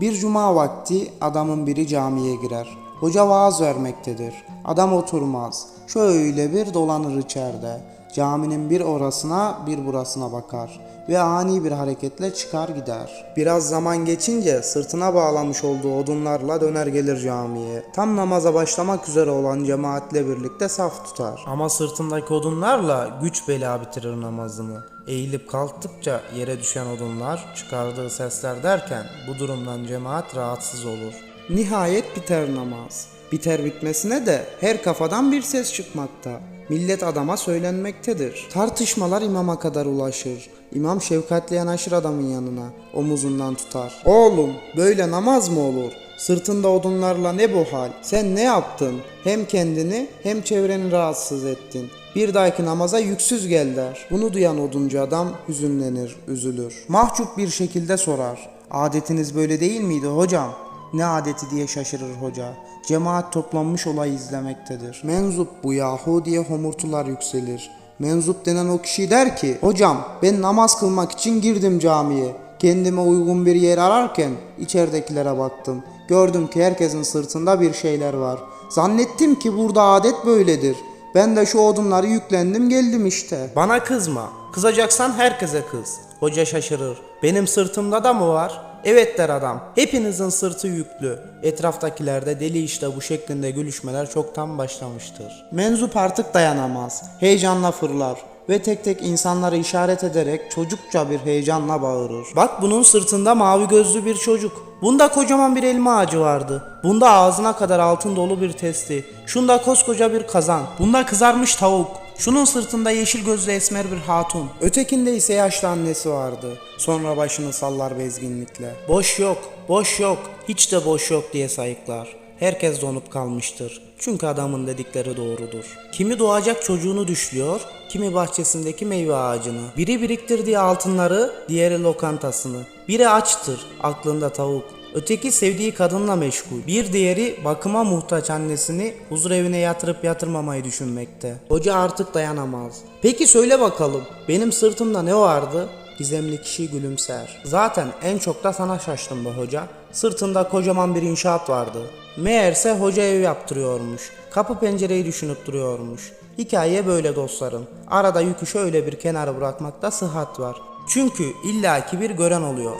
Bir cuma vakti adamın biri camiye girer. Hoca vaaz vermektedir. Adam oturmaz. Şöyle bir dolanır içeride. Caminin bir orasına bir burasına bakar ve ani bir hareketle çıkar gider. Biraz zaman geçince sırtına bağlamış olduğu odunlarla döner gelir camiye. Tam namaza başlamak üzere olan cemaatle birlikte saf tutar. Ama sırtındaki odunlarla güç bela bitirir namazını. Eğilip kalktıkça yere düşen odunlar çıkardığı sesler derken bu durumdan cemaat rahatsız olur. Nihayet biter namaz. Biter bitmesine de her kafadan bir ses çıkmakta. Millet adama söylenmektedir. Tartışmalar imama kadar ulaşır. İmam şefkatle yanaşır adamın yanına. Omuzundan tutar. Oğlum böyle namaz mı olur? Sırtında odunlarla ne bu hal? Sen ne yaptın? Hem kendini hem çevreni rahatsız ettin. Bir dahaki namaza yüksüz gel der. Bunu duyan oduncu adam hüzünlenir, üzülür. Mahcup bir şekilde sorar. Adetiniz böyle değil miydi hocam? Ne adeti diye şaşırır hoca. Cemaat toplanmış olay izlemektedir. Menzup bu yahu diye homurtular yükselir. Menzup denen o kişi der ki, hocam ben namaz kılmak için girdim camiye. Kendime uygun bir yer ararken içeridekilere baktım. Gördüm ki herkesin sırtında bir şeyler var. Zannettim ki burada adet böyledir. Ben de şu odunları yüklendim geldim işte. Bana kızma. Kızacaksan herkese kız. Hoca şaşırır. Benim sırtımda da mı var? Evet der adam. Hepinizin sırtı yüklü. Etraftakilerde deli işte bu şeklinde gülüşmeler çoktan başlamıştır. Menzup artık dayanamaz. Heyecanla fırlar ve tek tek insanlara işaret ederek çocukça bir heyecanla bağırır. Bak bunun sırtında mavi gözlü bir çocuk. Bunda kocaman bir elma ağacı vardı. Bunda ağzına kadar altın dolu bir testi. Şunda koskoca bir kazan. Bunda kızarmış tavuk. Şunun sırtında yeşil gözlü esmer bir hatun. Ötekinde ise yaşlı annesi vardı. Sonra başını sallar bezginlikle. Boş yok, boş yok, hiç de boş yok diye sayıklar. Herkes donup kalmıştır. Çünkü adamın dedikleri doğrudur. Kimi doğacak çocuğunu düşlüyor, kimi bahçesindeki meyve ağacını. Biri biriktirdiği altınları, diğeri lokantasını. Biri açtır, aklında tavuk. Öteki sevdiği kadınla meşgul. Bir diğeri bakıma muhtaç annesini huzur evine yatırıp yatırmamayı düşünmekte. Hoca artık dayanamaz. Peki söyle bakalım, benim sırtımda ne vardı? Gizemli kişi gülümser. Zaten en çok da sana şaştım be hoca. Sırtında kocaman bir inşaat vardı. Meğerse hoca ev yaptırıyormuş. Kapı pencereyi düşünüp duruyormuş. Hikaye böyle dostlarım. Arada yükü şöyle bir kenara bırakmakta sıhhat var. Çünkü illaki bir gören oluyor.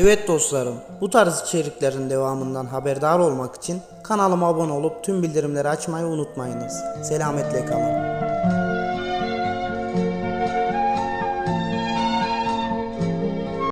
Evet dostlarım, bu tarz içeriklerin devamından haberdar olmak için kanalıma abone olup tüm bildirimleri açmayı unutmayınız. Selametle kalın.